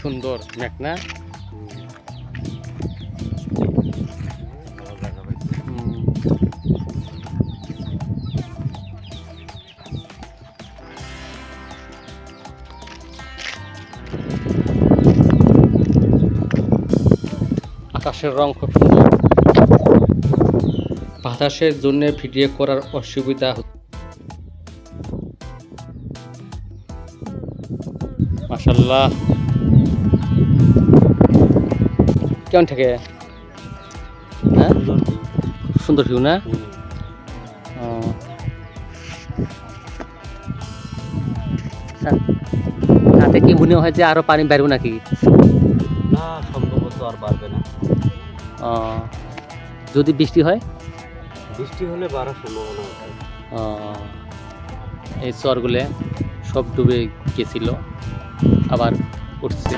সুন্দর মেঘ না ভালো জায়গা পাইছি হুম। আকাশের রং খুব সুন্দর। বাতাসের জন্য ভিডিও করার অসুবিধা মাসাল্লাহ কেমন থাকে? হ্যাঁ? সুন্দর ভিউ না। তাতে কি মনে হয় যে আরও পানি বেরবো নাকি? না সম্ভবত আর বাড়বে না। যদি বৃষ্টি হয়? বৃষ্টি হলে বাড়ার সম্ভাবনা আছে। এই চরগুলো সব ডুবে গেছিল। আবার উঠছে।